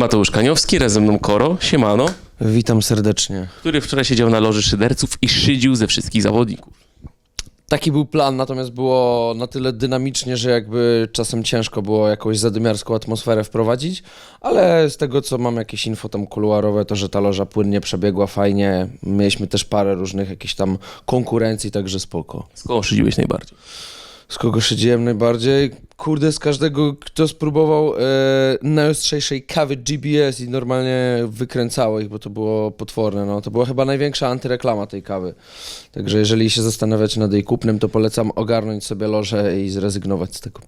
Mateusz Kaniowski, razem ze mną Koro, siemano, Witam serdecznie. który wczoraj siedział na loży szyderców i szydził ze wszystkich zawodników. Taki był plan, natomiast było na tyle dynamicznie, że jakby czasem ciężko było jakąś zadymiarską atmosferę wprowadzić, ale z tego co mam jakieś info tam kuluarowe, to że ta loża płynnie przebiegła fajnie. Mieliśmy też parę różnych jakichś tam konkurencji, także spoko. Z kogo szydziłeś najbardziej? Z kogo szydziłem najbardziej? Kurde, z każdego, kto spróbował e, najostrzejszej kawy GBS i normalnie wykręcało ich, bo to było potworne. No. To była chyba największa antyreklama tej kawy. Także jeżeli się zastanawiacie nad jej kupnem, to polecam ogarnąć sobie lożę i zrezygnować z tego.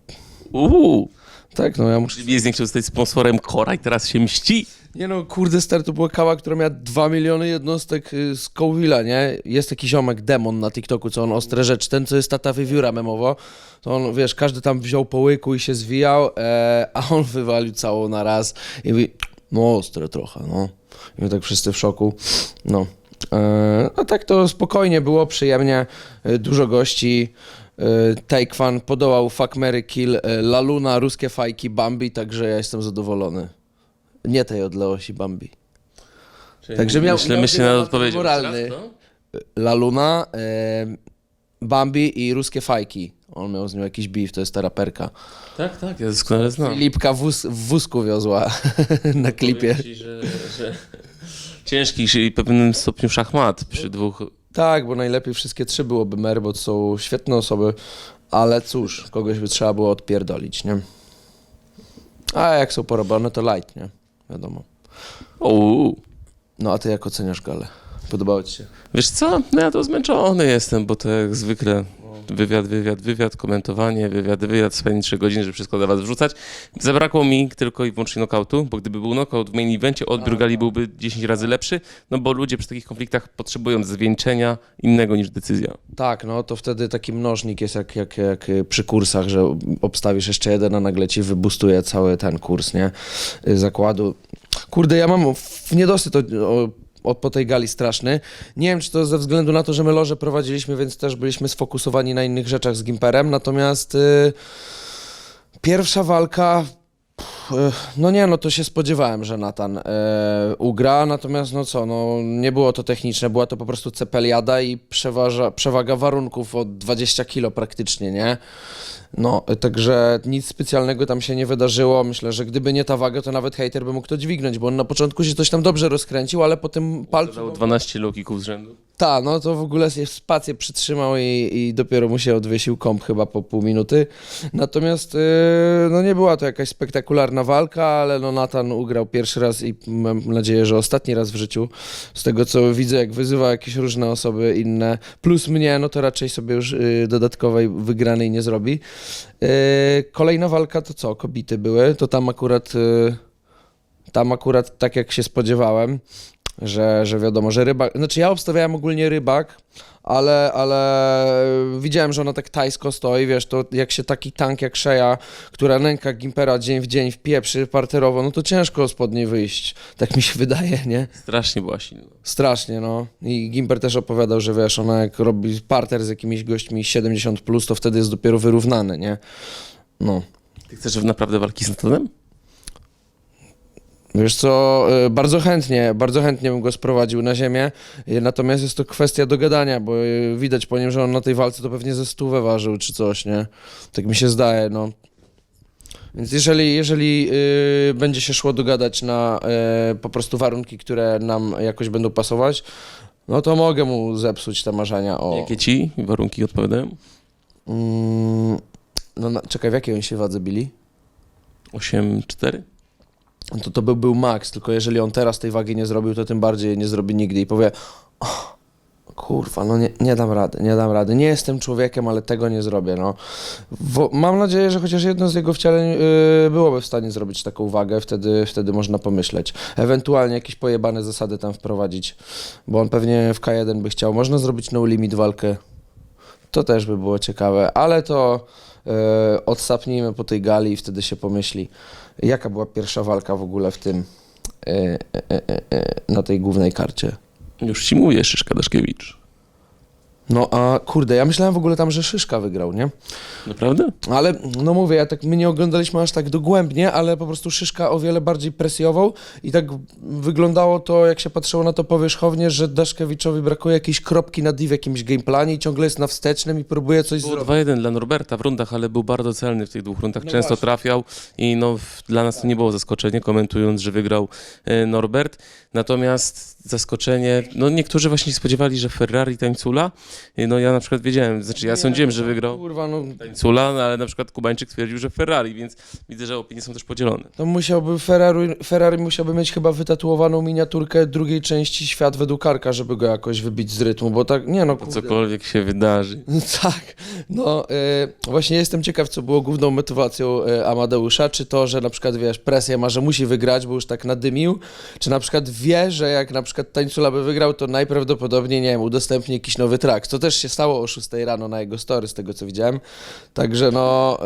Uuu, Tak, no ja muszę... GBS nie chciał zostać sponsorem Kora i teraz się mści. Nie no, kurde, stary, to była kawa, która miała 2 miliony jednostek y, z Cowilla, nie? Jest taki ziomek, demon na TikToku, co on ostre rzeczy, ten, co jest tata wywióra memowo, to on, wiesz, każdy tam wziął po łyku i się zwijał, e, a on wywalił całą na raz i mówi, no ostre trochę, no. I my tak wszyscy w szoku, no. E, a tak to spokojnie było, przyjemnie, e, dużo gości, e, Fan podołał Fuck, Mary Kill, e, Laluna, ruskie fajki, Bambi, także ja jestem zadowolony. Nie tej odległości Bambi. Także miał- myślę, miał myślę nad dylemat odpowiedzią. moralny. No? La Luna, e, Bambi i ruskie fajki. On miał z nią jakiś beef, to jest ta raperka. Tak, tak, ja doskonale znam. Filipka wóz, w wózku wiozła na klipie. Powiem ci, że, że ciężki i w pewnym stopniu szachmat przy dwóch. Tak, bo najlepiej wszystkie trzy byłoby mer, bo to są świetne osoby, ale cóż, kogoś by trzeba było odpierdolić, nie? A jak są porobione, to light, nie? Wiadomo. Uuu. No a ty jak oceniasz galę? Podobało ci się? Wiesz co? No ja to zmęczony jestem, bo to jak zwykle wywiad, wywiad, wywiad, komentowanie, wywiad, wywiad, spędzi 3 godziny, żeby wszystko dla was wrzucać. Zabrakło mi tylko i wyłącznie nokautu, bo gdyby był knockout w main evencie, odbiór gali byłby 10 razy lepszy, no bo ludzie przy takich konfliktach potrzebują zwieńczenia innego niż decyzja. Tak, no to wtedy taki mnożnik jest jak, jak, jak przy kursach, że obstawisz jeszcze jeden, a nagle ci wybustuje cały ten kurs, nie? Zakładu. Kurde, ja mam w niedosyt o, o, o, po tej gali straszny. Nie wiem, czy to ze względu na to, że my loże prowadziliśmy, więc też byliśmy sfokusowani na innych rzeczach z Gimperem, natomiast y, pierwsza walka No nie, no to się spodziewałem, że Natan e, ugra, natomiast no co, no nie było to techniczne, była to po prostu cepeliada i przeważa, przewaga warunków o 20 kilo praktycznie, nie? No, e, także nic specjalnego tam się nie wydarzyło. Myślę, że gdyby nie ta waga, to nawet hater by mógł to dźwignąć, bo on na początku się coś tam dobrze rozkręcił, ale po tym palcu... Dał 12 low-kicków z rzędu. Tak, no to w ogóle się spację przytrzymał i, i dopiero mu się odwiesił komp chyba po pół minuty. Natomiast yy, no nie była to jakaś spektakularna walka, ale no Nathan ugrał pierwszy raz i mam nadzieję, że ostatni raz w życiu. Z tego co widzę, jak wyzywa jakieś różne osoby inne, plus mnie, no to raczej sobie już yy, dodatkowej wygranej nie zrobi. Yy, kolejna walka to co? Kobity były, to tam akurat... Yy, tam akurat tak jak się spodziewałem, że, że wiadomo, że rybak. Znaczy ja obstawiałem ogólnie rybak, ale, ale widziałem, że ona tak tajsko stoi, wiesz, to jak się taki tank jak Szeja, która nęka Gimpera dzień w dzień w pieprzy parterowo, no to ciężko spod niej wyjść. Tak mi się wydaje, nie? Strasznie była silna. Strasznie, no. I Gimper też opowiadał, że wiesz, ona jak robi parter z jakimiś gośćmi 70+, plus, to wtedy jest dopiero wyrównany, nie? No. Ty chcesz naprawdę walki z Natanem? Wiesz co, y, bardzo chętnie, bardzo chętnie bym go sprowadził na ziemię, y, natomiast jest to kwestia dogadania, bo y, widać po nim, że on na tej walce to pewnie ze stówę ważył czy coś, nie? Tak mi się zdaje, no. Więc jeżeli, jeżeli y, będzie się szło dogadać na y, po prostu warunki, które nam jakoś będą pasować, no to mogę mu zepsuć te marzenia o... Jakie ci warunki odpowiadają? Mm, no na, czekaj, w jakiej oni się wadze bili? 8-4? To to by był maks, tylko jeżeli on teraz tej wagi nie zrobił, to tym bardziej nie zrobi nigdy i powie "Och, kurwa, no nie, nie dam rady, nie dam rady, nie jestem człowiekiem, ale tego nie zrobię, no. Mam nadzieję, że chociaż jedno z jego wcieleń yy, byłoby w stanie zrobić taką wagę, wtedy, wtedy można pomyśleć. Ewentualnie jakieś pojebane zasady tam wprowadzić, bo on pewnie w K1 by chciał. Można zrobić no limit walkę, to też by było ciekawe, ale to yy, odsapnijmy po tej gali i wtedy się pomyśli. Jaka była pierwsza walka w ogóle w tym, e, e, e, na tej głównej karcie? Już ci mówię, Szyszka Daszkiewicz. No a kurde, ja myślałem w ogóle tam, że Szyszka wygrał, nie? Naprawdę? Ale no mówię, ja tak my nie oglądaliśmy aż tak dogłębnie, ale po prostu Szyszka o wiele bardziej presjował i tak wyglądało to, jak się patrzyło na to powierzchownie, że Daszkewiczowi brakuje jakiejś kropki na D w jakimś gameplanie i ciągle jest na wstecznym i próbuje coś Było zrobić. 2-1 dla Norberta w rundach, ale był bardzo celny w tych dwóch rundach. No Często właśnie. trafiał i no, w- dla nas to nie było zaskoczenie, komentując, że wygrał e, Norbert. Natomiast zaskoczenie, no niektórzy właśnie się spodziewali, że Ferrari Tańcula, no ja na przykład wiedziałem, znaczy ja sądziłem, że wygrał Kurwa, no Tańcula, no, ale na przykład Kubańczyk twierdził, że Ferrari, więc widzę, że opinie są też podzielone. to musiałby Ferrari, Ferrari musiałby mieć chyba wytatuowaną miniaturkę drugiej części Świat według Karka, żeby go jakoś wybić z rytmu, bo tak, nie no, kurde. cokolwiek się wydarzy. Tak, no e, właśnie jestem ciekaw, co było główną motywacją e, Amadeusza, czy to, że na przykład, wiesz, presja ma, że musi wygrać, bo już tak nadymił, czy na przykład wie, że jak na przykład Tańcula by wygrał, to najprawdopodobniej, nie wiem, udostępni jakiś nowy track. To też się stało o 6 rano na jego story, z tego co widziałem, także no e,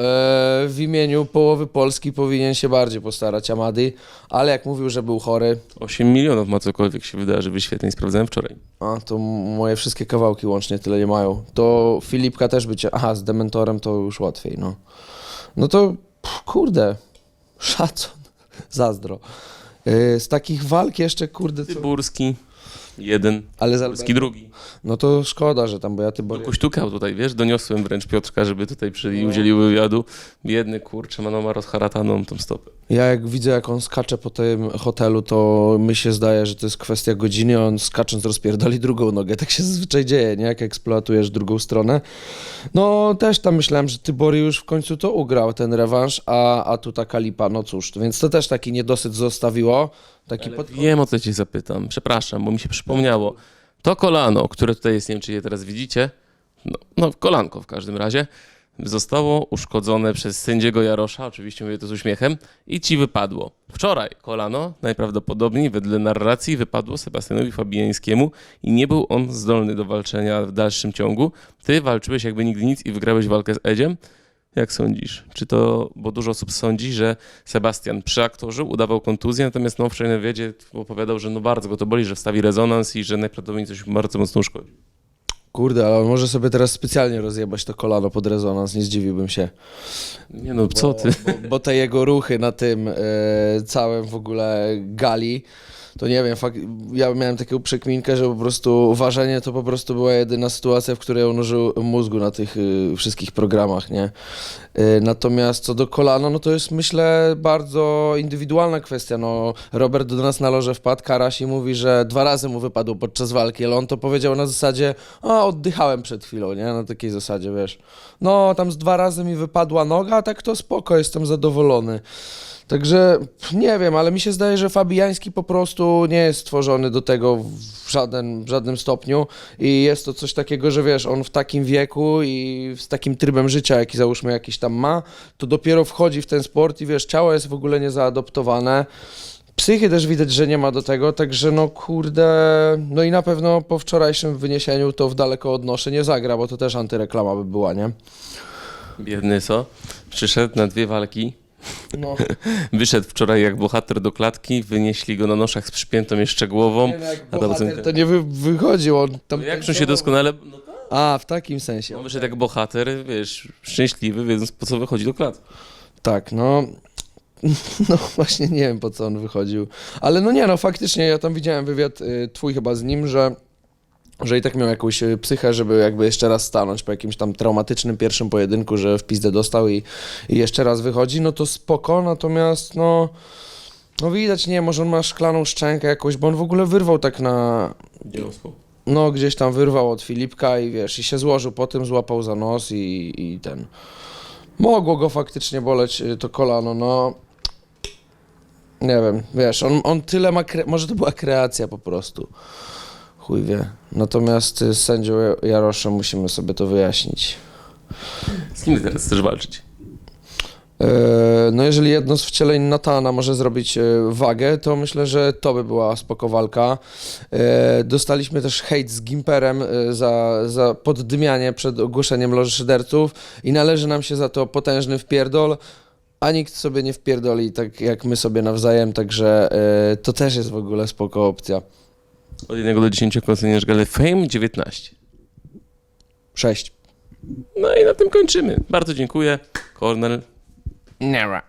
w imieniu połowy Polski powinien się bardziej postarać Amadi, ale jak mówił, że był chory, 8 milionów ma cokolwiek się wydarzy, wyświetleń sprawdzałem wczoraj. a, to m- moje wszystkie kawałki łącznie tyle nie mają. To Filipka też by cię... Aha, z Dementorem to już łatwiej, no. No to, pff, kurde, szacun, zazdro. Yy, z takich walk jeszcze, kurde, co... Tyburski, jeden, Ale z Tyburski Albertem, drugi. no to szkoda, że tam, bo ja ty No, kuśtukał tutaj, wiesz, doniosłem wręcz Piotrka, żeby tutaj przy i udzielił wywiadu. Biedny, kurczę, Manoma rozharataną tą stopę. Ja jak widzę, jak on skacze po tym hotelu, to mi się zdaje, że to jest kwestia godziny, on skacząc rozpierdoli drugą nogę. Tak się zazwyczaj dzieje, nie? Jak eksploatujesz drugą stronę. No też tam myślałem, że Tybori już w końcu to ugrał, ten rewanż, a, a tu taka lipa, no cóż. Więc to też taki niedosyt zostawiło. Taki Ale wiem, o co cię zapytam. Przepraszam, bo mi się przypomniało. To kolano, które tutaj jest, nie wiem, czy je teraz widzicie, no, no kolanko w każdym razie, zostało uszkodzone przez sędziego Jarosza, oczywiście mówię to z uśmiechem, i ci wypadło. Wczoraj kolano najprawdopodobniej wedle narracji wypadło Sebastianowi Fabiańskiemu i nie był on zdolny do walczenia w dalszym ciągu. Ty walczyłeś jakby nigdy nic i wygrałeś walkę z Edziem. Jak sądzisz? Czy to, bo dużo osób sądzi, że Sebastian przy aktorze udawał kontuzję, natomiast no, wczoraj na wywiadzie opowiadał, że no bardzo go to boli, że wstawi rezonans i że najprawdopodobniej coś bardzo mocno uszkodzi. Kurde, ale może sobie teraz specjalnie rozjebać to kolano pod rezonans, nie zdziwiłbym się. Nie no, co ty? Bo, bo te jego ruchy na tym e, całym w ogóle gali, to nie wiem, fakt, ja miałem taką przekminkę, że po prostu ważenie to po prostu była jedyna sytuacja, w której on użył mózgu na tych y, wszystkich programach, nie? Y, natomiast co do kolana, no to jest myślę bardzo indywidualna kwestia, no Robert do nas na loże wpadł, Karaś i mówi, że dwa razy mu wypadł podczas walki, ale on to powiedział na zasadzie, a oddychałem przed chwilą, nie? Na takiej zasadzie, wiesz. No, tam z dwa razy mi wypadła noga, a tak to spoko, jestem zadowolony. Także nie wiem, ale mi się zdaje, że Fabiański po prostu nie jest stworzony do tego w, żaden, w żadnym stopniu i jest to coś takiego, że wiesz, on w takim wieku i z takim trybem życia, jaki załóżmy jakiś tam ma, to dopiero wchodzi w ten sport i wiesz, ciało jest w ogóle niezaadoptowane. Psychy też widać, że nie ma do tego, także no kurde, no i na pewno po wczorajszym wyniesieniu to w daleko odnoszę nie zagra, bo to też antyreklama by była, nie? Biedny co? Przyszedł na dwie walki, No. wyszedł wczoraj jak bohater do klatki, wynieśli go na noszach z przypiętą jeszcze głową. Nie, no jak A to nie wy, wychodził, on tam... Jak czuł się doskonale, no tak. A, w takim sensie. On wyszedł jak bohater, wiesz, szczęśliwy, wiedząc po co wychodzi do klatki. Tak, no. No właśnie nie wiem po co on wychodził. Ale no nie, no faktycznie ja tam widziałem wywiad y, twój chyba z nim, że, że i tak miał jakąś y, psychę, żeby jakby jeszcze raz stanąć po jakimś tam traumatycznym pierwszym pojedynku, że w pizdę dostał i, i jeszcze raz wychodzi, no to spoko, natomiast no. No widać, nie, może on ma szklaną szczękę jakąś, bo on w ogóle wyrwał tak na, no gdzieś tam wyrwał od Filipka i wiesz, i się złożył po tym, złapał za nos i, i ten. Mogło go faktycznie boleć y, to kolano, no. Nie wiem, wiesz, on, on tyle ma, może to była kreacja po prostu. Chuj wie. Natomiast y, z sędzią Jaroszem musimy sobie to wyjaśnić. Z kim teraz chcesz walczyć? E, No jeżeli jedno z wcieleń Natana może zrobić e, wagę, to myślę, że to by była spoko walka. E, Dostaliśmy też hejt z Gimperem za, za poddymianie przed ogłoszeniem Loży Szyderców i należy nam się za to potężny wpierdol, a nikt sobie nie wpierdoli tak jak my sobie nawzajem, także to też jest w ogóle spoko opcja. Od 1 do 10 oceniasz galę Fame 19. Sześć. No i na tym kończymy. Bardzo dziękuję. Kornel. Never.